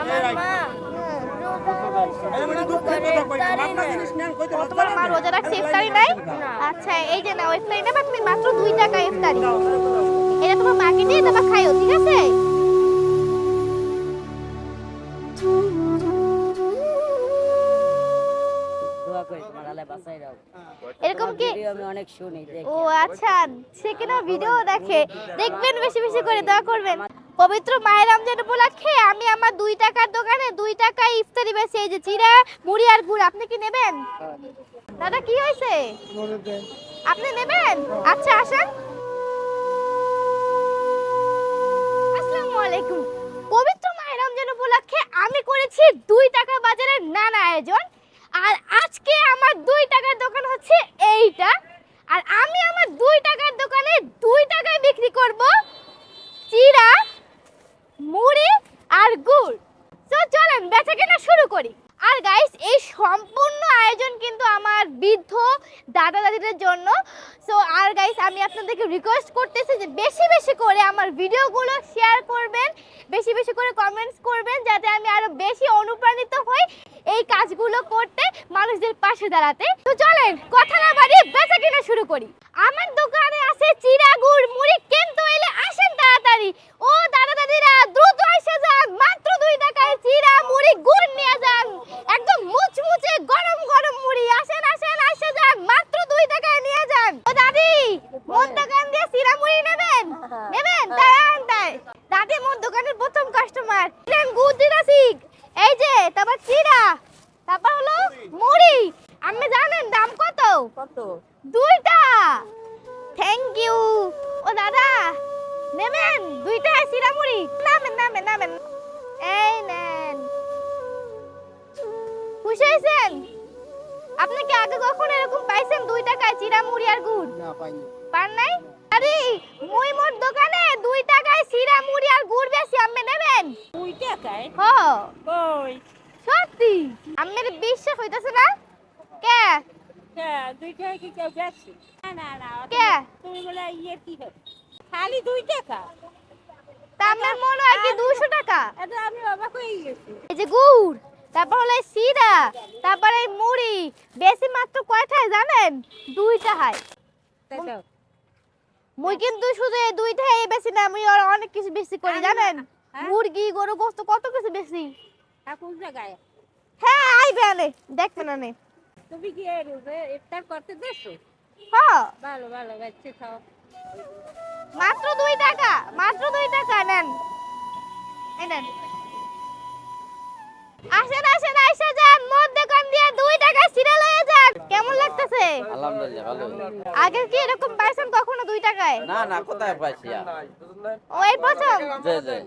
আমার মা ও, তোমার মা রোজা রাখছে ইফতারি নাই আচ্ছা এই যে নাও ইফতারি নেবা তুমি মাত্র দুই টাকা ইফতারি। এটা তোমার মাকে দিয়ে দেবা খাইও ঠিক আছে? দোয়া করি তোমার আল্লাহ বাঁচাই রাখো। এরকম কি? আমি অনেক শুনি ও আচ্ছা সে কিনা ভিডিও দেখে। দেখবেন বেশি বেশি করে দোয়া করবেন। পবিত্র মায়ের রমজান উপলক্ষে আমি আমার দুই টাকার দোকানে দুই টাকায় ইফতারি বেশি এই যে চিরা মুড়ি আর গুড় আপনি কি নেবেন? দাদা কি হয়েছে? আপনি নেবেন? আচ্ছা আসেন। বৃদ্ধ দাদা দাদিদের জন্য। সো আর গাইস আমি আপনাদেরকে রিকোয়েস্ট করতেছি যে বেশি বেশি করে আমার ভিডিওগুলো শেয়ার করবেন, বেশি বেশি করে কমেন্টস করবেন, যাতে আমি আরও বেশি অনুপ্রাণিত হই এই কাজগুলো করতে, মানুষদের পাশে দাঁড়াতে। তো চলেন, কথা না বাড়িয়ে বেচা কেনা শুরু করি। আমার দোকানে আছে চিরা গুড় মুড়ি, কিন্তু এলে আসেন তাড়াতাড়ি। ও দাদা দাদিরা দ্রুত এসে যান, মাত্র দুই টাকায় চিরা মুড়ি গুড় নিয়ে যান একদম মুচমুচে গরম গরম মুড়ি আসেন আসেন এসে যান মাত্র দুই টাকায় নিয়ে যান ও দাদি মোর দোকান দিয়ে চিরা মুড়ি নেবেন নেবেন দাঁড়ান তাই দাদি মোর দোকানের প্রথম কাস্টমার নেন গুড় দিরাছি এই যে তারপর চিরা তারপর হলো মুড়ি। আপনি জানেন দাম কত? কত? দুইটা। থ্যাংক ইউ ও দাদা নেবেন? দুইটা সিরামুড়ি নামেন নামেন নামেন। এই নেন। খুশি হয়েছেন? আপনি কি আগে কখনো এরকম পাইছেন দুই টাকায় চিরা মুড়ি আর গুড়? না পাইনি। পান নাই? আরে মুই মোর দোকানে দুই টাকায় সিরা মুড়ি আর গুড় বেশি আপনি নেবেন? দুই টাকায়? হ কই আমার বিশ্বাস হইতাছে না? কে? হ্যাঁ দুই টাকা কি কেউ গেছে না না না কে? তুমি বলে ইয়ে কি হবে? খালি দুই টাকা? তা আমার মনে হয় কি দুশো টাকা? এটা আমি অবাক হয়ে গেছি। এই যে গুড় তারপর হলো এই সিরা তারপরে এই মুড়ি বেশি মাত্র কয়টায় জানেন? দুইটা হয়। মুই কিন্তু শুধু এই দুইটাই বেশি না মুই আর অনেক কিছু বেশি করি জানেন? হ্যাঁ? মুরগি গরু গোস্ত কত কিছু বেশি? কোন জায়গায় হ্যাঁ আইবে আনে দেখবেন আনে তুমি কি এর ইফতার করতে দেছো হ্যাঁ। ভালো ভালো বাচ্চা খাও। মাত্র দুই টাকা মাত্র দুই টাকা নেন। এই নেন। আসেন আসেন আইসা যান। মোর দোকান দিয়ে দুই টাকা সিরা লয়ে যান। কেমন লাগতেছে? আলহামদুলিল্লাহ ভালো আগে কি এরকম পাইছেন কখনো দুই টাকায়? না না কোথায় পাইছি ও এই প্রথম। জি জি।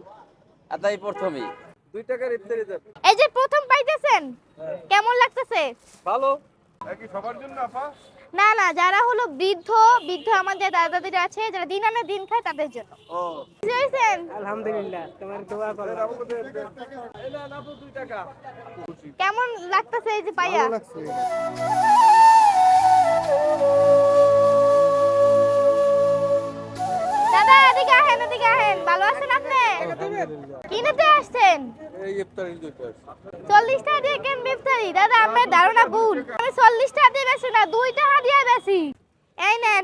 এটাই প্রথমই। দুই টাকার ইফতারি দেন। এই যে প্রথম পাইতেছেন? কেমন লাগতেছে? ভালো। কি সবার জন্য আপা? না না যারা হলো বৃদ্ধ বৃদ্ধ আমাদের দাদা দাদিরা আছে যারা দিন আনে দিন খায় তাদের জন্য। আলহামদুলিল্লাহ তোমার দোয়া করো। কেমন লাগতেছে এই যে পাইয়া? দাদা এদিকে আহেন এদিকে আহেন। ভালো আছেন আপনি? কিনেতে আসছেন? এই ইফতারি দুইটা চল্লিশ টাকা দিয়ে কেন বিফতারি। দাদা আমার ধারণা ভুল। আমি চল্লিশ টাকা দিয়ে বেশি না দুই টাকা দিয়ে বেশি এই নেন।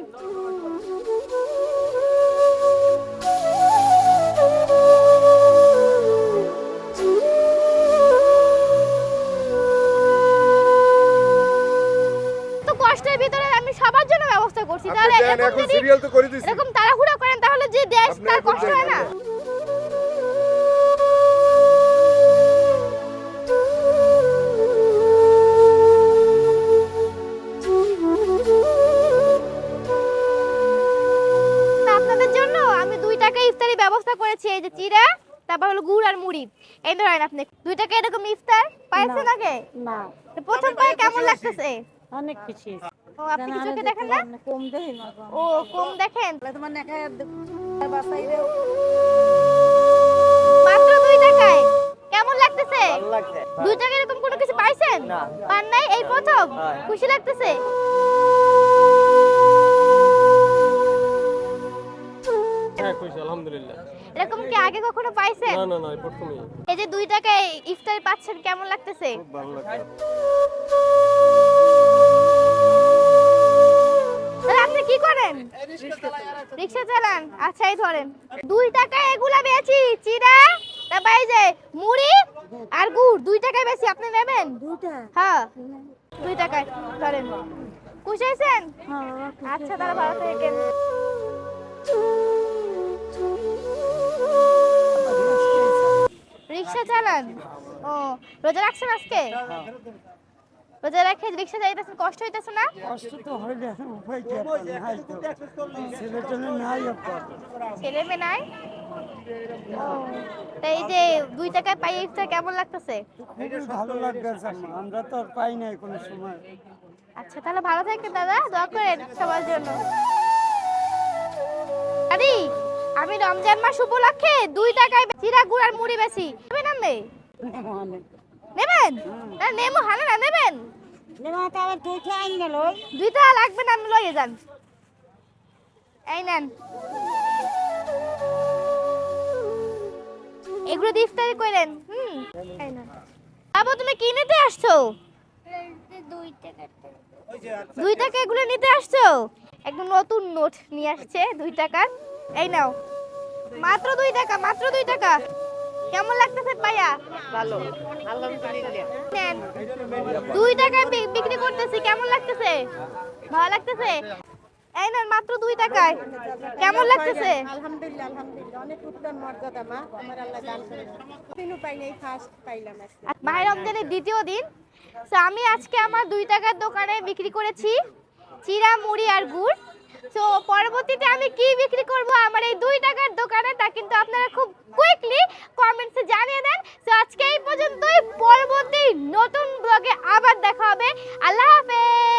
তো কষ্টের ভিতরে আমি সবার জন্য ব্যবস্থা করছি। তাহলে এরকম তাড়াহুড়া করেন তাহলে যে দেশ তার কষ্ট হয় না? ইফতারি ব্যবস্থা করেছি এই যে চিরা তারপর হলো গুড় আর মুড়ি। এই ধরেন আপনি দুই টাকা এরকম ইফতার পাইছেন আগে? না। তো প্রথম পায়ে কেমন লাগতেছে? অনেক খুশি ও আপনি কি চোখে দেখেন না? কম দেই না ও কম দেখেন? তোমার নাকা বাসাই দেও মাত্র দুই টাকায়? কেমন লাগতেছে? ভালো লাগছে। দুই টাকা এরকম কোনো কিছু পাইছেন? না। পান নাই? এই প্রথম। খুশি লাগতেছে? আগে কখনো পাইছেন? না না না না প্রথমে এই যে দুই টাকায় ইফতারি পাচ্ছেন কেমন লাগতেছে? খুব ভালো লাগে তাহলে আপনি কি করেন? রিক্সা চালান। আচ্ছা এই ধরেন। দুই টাকায় এগুলা বেচি চিড়া তারপর এই যে মুড়ি আর গুড় দুই টাকায় বেশি আপনি নেবেন? দুটা হ্যাঁ দুই টাকায়। ধরেন। খুশি হয়েছেন? আচ্ছা তাহলে ভালো থাকেন। রিক্সা চালান? ও রোজা রাখছেন আজকে? রোজা রেখে রিক্সা যাইতেছেন কষ্ট হইতেছে না? কষ্ট তো হইলে উপায় কি ছেলে নাই ছেলে মেয়ে নাই? ও, তা এই যে দুই টাকায় পাই ইফতার কেমন লাগতেছে? ভালো লাগতেছে আমরা তো পাই নাই কোনো সময়। আচ্ছা তাহলে ভালো থাকেন দাদা দোয়া করেন সবার জন্য। আরে আমি রমজান মাস উপলক্ষে দুই টাকায় চিরা গুড় আর মুড়ি বেশি নেবেন আপনি? নেবেন? না নেমো হালে না নেবেন? দুইটা লাগবে না আপনি লইয়ে যান। এই নেন। এগুলো দিয়ে ইফতারি করেন হুম। এই নেন। বাবু তুমি কি নিতে আসছো? দুই টাকা এগুলো নিতে আসছো? একদম নতুন নোট নিয়ে আসছে দুই টাকার। এই নাও। মাত্র দুই টাকা মাত্র দুই টাকা। কেমন লাগতেছে পাইয়া ভালো নেন। দুই টাকায় বিক্রি করতেছি কেমন লাগতেছে? ভালো লাগতেছে? এই নেন মাত্র দুই টাকায়। কেমন লাগতেছে? আলহামদুলিল্লাহ আলহামদুলিল্লাহ। অনেক উত্তম মর্যাদা মা। আমার আল্লাহ দান করে। তিনও পাই নাই ফার্স্ট পাইলাম মাহের রমজানের দ্বিতীয় দিন। তো আমি আজকে আমার দুই টাকার দোকানে বিক্রি করেছি চিরা মুড়ি আর গুড়। তো পরবর্তীতে আমি কি বিক্রি করব? আমার এই দুই টাকার কারণে তা কিন্তু আপনারা খুব কুইকলি কমেন্টসে জানিয়ে দেন। তো আজকে এই পর্যন্তই, পরবর্তী নতুন ব্লগে আবার দেখা হবে। আল্লাহ হাফেজ!